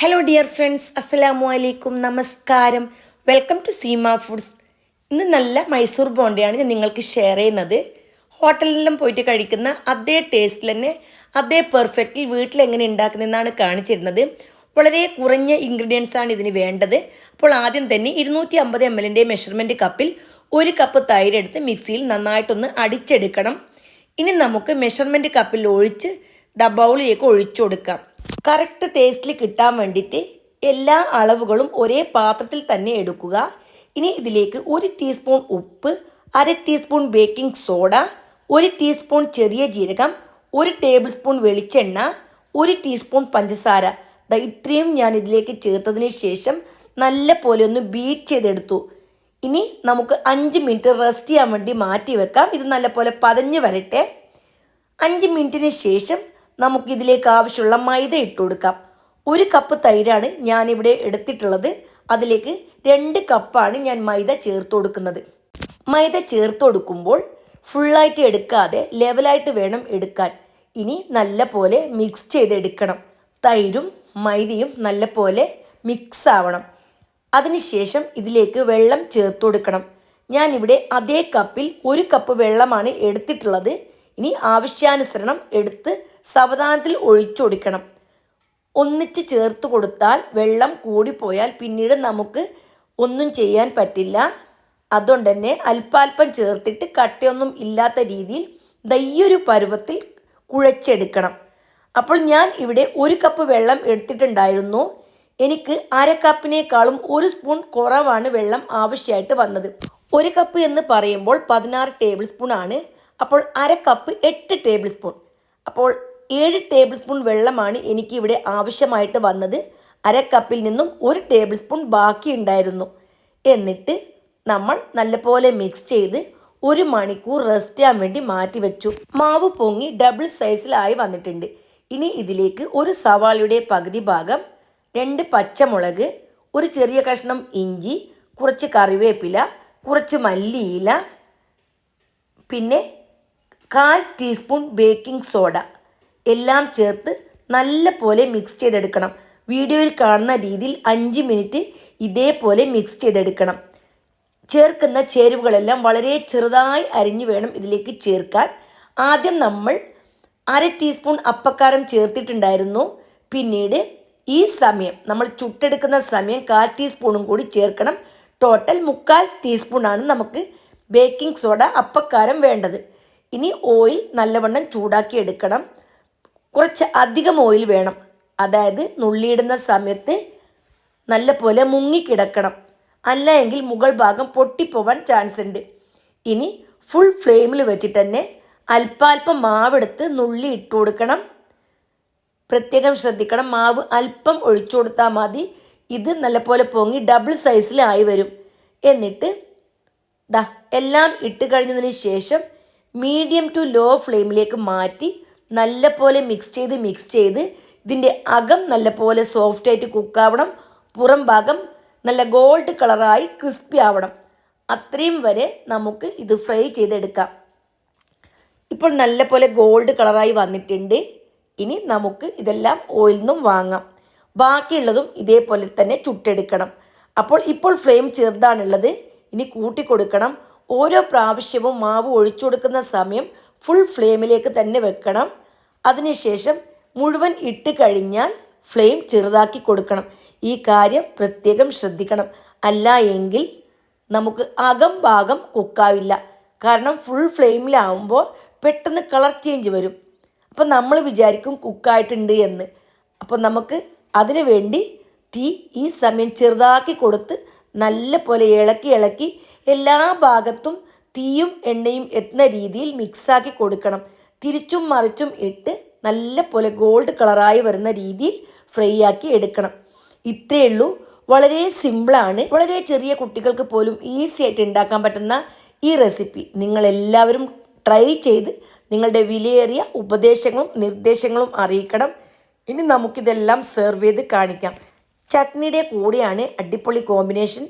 Hello dear friends അസ്സലാമു അലൈക്കും നമസ്കാരം വെൽക്കം ടു സീമ ഫുഡ്സ് ഇന്ന് നല്ല മൈസൂർ ബോണ്ടയാണ് ഞാൻ നിങ്ങൾക്ക് ഷെയർ ചെയ്യുന്നത്. ഹോട്ടലിലെല്ലാം പോയിട്ട് കഴിക്കുന്ന അതേ ടേസ്റ്റിൽ തന്നെ അതേ പെർഫെക്റ്റിൽ വീട്ടിൽ എങ്ങനെ ഉണ്ടാക്കുന്നതെന്നാണ് കാണിച്ചിരുന്നത്. വളരെ കുറഞ്ഞ ഇൻഗ്രീഡിയൻസ് ആണ് ഇതിന് വേണ്ടത്. അപ്പോൾ ആദ്യം തന്നെ ഇരുന്നൂറ്റി അമ്പത് എം എല്ലിന്റെ മെഷർമെന്റ് കപ്പിൽ ഒരു കപ്പ് തൈര് എടുത്ത് മിക്സിയിൽ നന്നായിട്ടൊന്ന് അടിച്ചെടുക്കണം. ഇനി നമുക്ക് മെഷർമെന്റ് കപ്പിൽ ഒഴിച്ച് ദ ബൗളിലേക്ക് ഒഴിച്ചു കൊടുക്കാം. കറക്റ്റ് ടേസ്റ്റിൽ കിട്ടാൻ വേണ്ടിയിട്ട് എല്ലാ അളവുകളും ഒരേ പാത്രത്തിൽ തന്നെ എടുക്കുക. ഇനി ഇതിലേക്ക് ഒരു ടീസ്പൂൺ ഉപ്പ് അര ടീസ്പൂൺ ബേക്കിംഗ് സോഡ ഒരു ടീസ്പൂൺ ചെറിയ ജീരകം ഒരു ടേബിൾ സ്പൂൺ വെളിച്ചെണ്ണ ഒരു ടീസ്പൂൺ പഞ്ചസാര. ഇത്രയും ഞാൻ ഇതിലേക്ക് ചേർത്തതിന് ശേഷം നല്ല പോലെ ഒന്ന് ബീറ്റ് ചെയ്തെടുത്തു. ഇനി നമുക്ക് അഞ്ച് മിനിറ്റ് റെസ്റ്റ് ചെയ്യാൻ വേണ്ടി മാറ്റി വെക്കാം. ഇത് നല്ലപോലെ പതഞ്ഞ് വരട്ടെ. അഞ്ച് മിനിറ്റിന് ശേഷം നമുക്കിതിലേക്ക് ആവശ്യമുള്ള മൈദ ഇട്ട് കൊടുക്കാം. ഒരു കപ്പ് തൈരാണ് ഞാനിവിടെ എടുത്തിട്ടുള്ളത്. അതിലേക്ക് രണ്ട് കപ്പാണ് ഞാൻ മൈദ ചേർത്ത് കൊടുക്കുന്നത്. മൈദ ചേർത്ത് കൊടുക്കുമ്പോൾ ഫുള്ളായിട്ട് എടുക്കാതെ ലെവലായിട്ട് വേണം എടുക്കാൻ. ഇനി നല്ല പോലെ മിക്സ് ചെയ്തെടുക്കണം. തൈരും മൈദയും നല്ല പോലെ മിക്സ് ആവണം. അതിനുശേഷം ഇതിലേക്ക് വെള്ളം ചേർത്ത് കൊടുക്കണം. ഞാനിവിടെ അതേ കപ്പിൽ ഒരു കപ്പ് വെള്ളമാണ് എടുത്തിട്ടുള്ളത്. ഇനി ആവശ്യാനുസരണം എടുത്ത് സാവധാനത്തിൽ ഒഴിച്ചു കൊടുക്കണം. ഒന്നിച്ച് ചേർത്ത് കൊടുത്താൽ വെള്ളം കൂടിപ്പോയാൽ പിന്നീട് നമുക്ക് ഒന്നും ചെയ്യാൻ പറ്റില്ല. അതുകൊണ്ട് തന്നെ അല്പാൽപ്പം ചേർത്തിട്ട് കട്ടയൊന്നും ഇല്ലാത്ത രീതിയിൽ ദയ്യൊരു പരുവത്തിൽ കുഴച്ചെടുക്കണം. അപ്പോൾ ഞാൻ ഇവിടെ ഒരു കപ്പ് വെള്ളം എടുത്തിട്ടുണ്ടായിരുന്നു. എനിക്ക് അര കപ്പിനേക്കാളും ഒരു സ്പൂൺ കുറവാണ് വെള്ളം ആവശ്യമായിട്ട് വന്നത്. ഒരു കപ്പ് എന്ന് പറയുമ്പോൾ പതിനാറ് ടേബിൾ സ്പൂൺ ആണ്. അപ്പോൾ അര കപ്പ് എട്ട് ടേബിൾ സ്പൂൺ. അപ്പോൾ ഏഴ് ടേബിൾ സ്പൂൺ വെള്ളമാണ് എനിക്ക് ഇവിടെ ആവശ്യമായിട്ട് വന്നത്. അര കപ്പിൽ നിന്നും ഒരു ടേബിൾ സ്പൂൺ ബാക്കി ഉണ്ടായിരുന്നു എന്നിട്ട് നമ്മൾ നല്ലപോലെ മിക്സ് ചെയ്ത് ഒരു മണിക്കൂർ റെസ്റ്റ് ചെയ്യാൻ വേണ്ടി മാറ്റി വെച്ചു. മാവ് പൊങ്ങി ഡബിൾ സൈസിലായി വന്നിട്ടുണ്ട്. ഇനി ഇതിലേക്ക് ഒരു സവാളയുടെ പകുതി ഭാഗം രണ്ട് പച്ചമുളക് ഒരു ചെറിയ കഷ്ണം ഇഞ്ചി കുറച്ച് കറിവേപ്പില കുറച്ച് മല്ലിയില പിന്നെ കാൽ ടീസ്പൂൺ ബേക്കിംഗ് സോഡ എല്ലാം ചേർത്ത് നല്ല പോലെ മിക്സ് ചെയ്തെടുക്കണം. വീഡിയോയിൽ കാണുന്ന രീതിയിൽ അഞ്ച് മിനിറ്റ് ഇതേപോലെ മിക്സ് ചെയ്തെടുക്കണം. ചേർക്കുന്ന ചേരുവകളെല്ലാം വളരെ ചെറുതായി അരിഞ്ഞു വേണം ഇതിലേക്ക് ചേർക്കാൻ. ആദ്യം നമ്മൾ അര ടീസ്പൂൺ അപ്പക്കാരം ചേർത്തിട്ടുണ്ടായിരുന്നു. പിന്നീട് ഈ സമയം നമ്മൾ ചുട്ടെടുക്കുന്ന സമയം കാൽ ടീസ്പൂണും കൂടി ചേർക്കണം. ടോട്ടൽ മുക്കാൽ ടീസ്പൂണാണ് നമുക്ക് ബേക്കിംഗ് സോഡ അപ്പക്കാരം വേണ്ടത്. ഇനി ഓയിൽ നല്ലവണ്ണം ചൂടാക്കി എടുക്കണം. കുറച്ച് അധികം ഓയിൽ വേണം. അതായത് നുള്ളിയിടുന്ന സമയത്ത് നല്ല പോലെ മുങ്ങിക്കിടക്കണം. അല്ല എങ്കിൽ മുകൾ ഭാഗം പൊട്ടിപ്പോവാൻ ചാൻസ് ഉണ്ട്. ഇനി ഫുൾ ഫ്ലെയിമിൽ വെച്ചിട്ട് തന്നെ അല്പാൽപ്പം മാവെടുത്ത് നുള്ളി ഇട്ട് കൊടുക്കണം. പ്രത്യേകം ശ്രദ്ധിക്കണം. മാവ് അല്പം ഒഴിച്ചു കൊടുത്താൽ മതി. ഇത് നല്ലപോലെ പൊങ്ങി ഡബിൾ സൈസിലായി വരും. എന്നിട്ട് ദാ എല്ലാം ഇട്ട് കഴിഞ്ഞതിന് ശേഷം മീഡിയം ടു ലോ ഫ്ലെയിമിലേക്ക് മാറ്റി നല്ലപോലെ മിക്സ് ചെയ്ത് മിക്സ് ചെയ്ത് ഇതിന്റെ അകം നല്ലപോലെ സോഫ്റ്റായിട്ട് കുക്കാവണം പുറം ഭാഗം നല്ല ഗോൾഡ് കളറായി ക്രിസ്പി ആവണം. അത്രയും വരെ നമുക്ക് ഇത് ഫ്രൈ ചെയ്തെടുക്കാം. ഇപ്പോൾ നല്ലപോലെ ഗോൾഡ് കളറായി വന്നിട്ടുണ്ട്. ഇനി നമുക്ക് ഇതെല്ലാം ഓയിൽ നിന്നും വാങ്ങാം. ബാക്കിയുള്ളതും ഇതേപോലെ തന്നെ ചുട്ടെടുക്കണം. അപ്പോൾ ഇപ്പോൾ ഫ്ലെയിം ചെറുതാണുള്ളത്. ഇനി കൂട്ടി കൊടുക്കണം ഓരോ പ്രാവശ്യവും മാവ് ഒഴിച്ചു കൊടുക്കുന്ന സമയം ഫുൾ ഫ്ലെയിമിലേക്ക് തന്നെ വെക്കണം. അതിനുശേഷം മുഴുവൻ ഇട്ട് കഴിഞ്ഞാൽ ഫ്ലെയിം ചെറുതാക്കി കൊടുക്കണം. ഈ കാര്യം പ്രത്യേകം ശ്രദ്ധിക്കണം. അല്ല എങ്കിൽ നമുക്ക് അകം ഭാഗം കുക്കാവില്ല. കാരണം ഫുൾ ഫ്ലെയിമിലാവുമ്പോൾ പെട്ടെന്ന് കളർ ചേഞ്ച് വരും. അപ്പം നമ്മൾ വിചാരിക്കും കുക്കായിട്ടുണ്ട് എന്ന്. അപ്പം നമുക്ക് അതിനു വേണ്ടി തീ ഈ സമയം ചെറുതാക്കി കൊടുത്ത് നല്ല പോലെ ഇളക്കി ഇളക്കി എല്ലാ ഭാഗത്തും തീയും എണ്ണയും എത്തുന്ന രീതിയിൽ മിക്സാക്കി കൊടുക്കണം. തിരിച്ചും മറിച്ചും ഇട്ട് നല്ല പോലെ ഗോൾഡ് കളറായി വരുന്ന രീതിയിൽ ഫ്രൈ ആക്കി എടുക്കണം. ഇത്രയേ ഉള്ളൂ. വളരെ സിമ്പിളാണ് വളരെ ചെറിയ കുട്ടികൾക്ക് പോലും ഈസി ആയിട്ട് ഉണ്ടാക്കാൻ പറ്റുന്ന ഈ റെസിപ്പി നിങ്ങളെല്ലാവരും ട്രൈ ചെയ്ത് നിങ്ങളുടെ വിലയേറിയ ഉപദേശങ്ങളും നിർദ്ദേശങ്ങളും അറിയിക്കണം. ഇനി നമുക്കിതെല്ലാം സെർവ് ചെയ്ത് കാണിക്കാം. ചട്നിയുടെ കൂടെയാണ് അടിപൊളി കോമ്പിനേഷൻ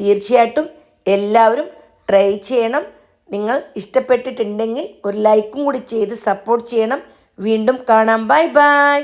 തീർച്ചയായിട്ടും എല്ലാവരും ട്രൈ ചെയ്യണം. നിങ്ങൾ ഇഷ്ടപ്പെട്ടിട്ടുണ്ടെങ്കിൽ ഒരു ലൈക്കും കൂടി ചെയ്ത് സപ്പോർട്ട് ചെയ്യണം. വീണ്ടും കാണാം. Bye bye